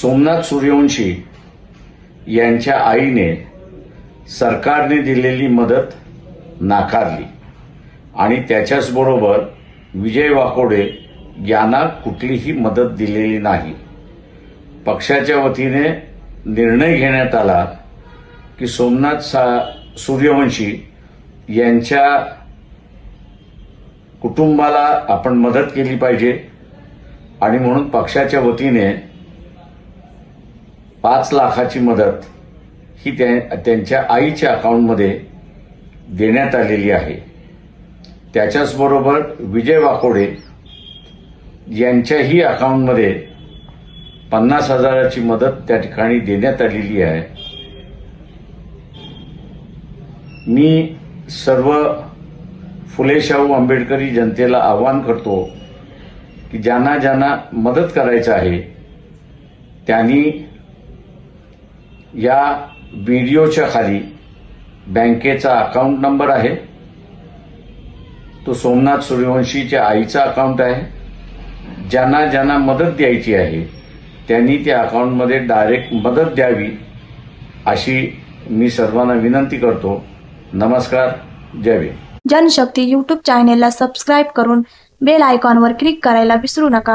सोमनाथ सूर्यवंशी यांच्या आईने सरकारने दिलेली मदत नाकारली. आणि त्याच्याच बरोबर विजय वाकोडे यांना कुठलीही मदत दिलेली नाही. पक्षाच्या वतीने निर्णय घेण्यात आला की सोमनाथ सा सूर्यवंशी यांच्या कुटुंबाला आपण मदत केली पाहिजे. आणि म्हणून पक्षाच्या वतीने पाच लाखाची मदत ही त्यांच्या आईच्या अकाउंटमध्ये देण्यात आलेली आहे. त्याच्याचबरोबर विजय वाकोडे यांच्याही अकाउंटमध्ये पन्नास हजाराची मदत त्या ठिकाणी देण्यात आलेली आहे. मी सर्व फुले शाहू आंबेडकरी जनतेला आवाहन करतो की ज्यांना ज्यांना मदत करायचं आहे त्यांनी या व्हिडिओच्या खाली बँकेचा अकाउंट नंबर आहे. तो सोमनाथ सूर्यवंशीच्या आईचा अकाउंट आहे. ज्यांना ज्यांना मदत द्यायची आहे त्यांनी त्या अकाउंटमध्ये डायरेक्ट मदत द्यावी अशी मी सर्वांना विनंती करतो. नमस्कार जय जनशक्ती यूट्यूब चॅनेलला सबस्क्राईब करून बेल आयकॉनवर क्लिक करायला विसरू नका.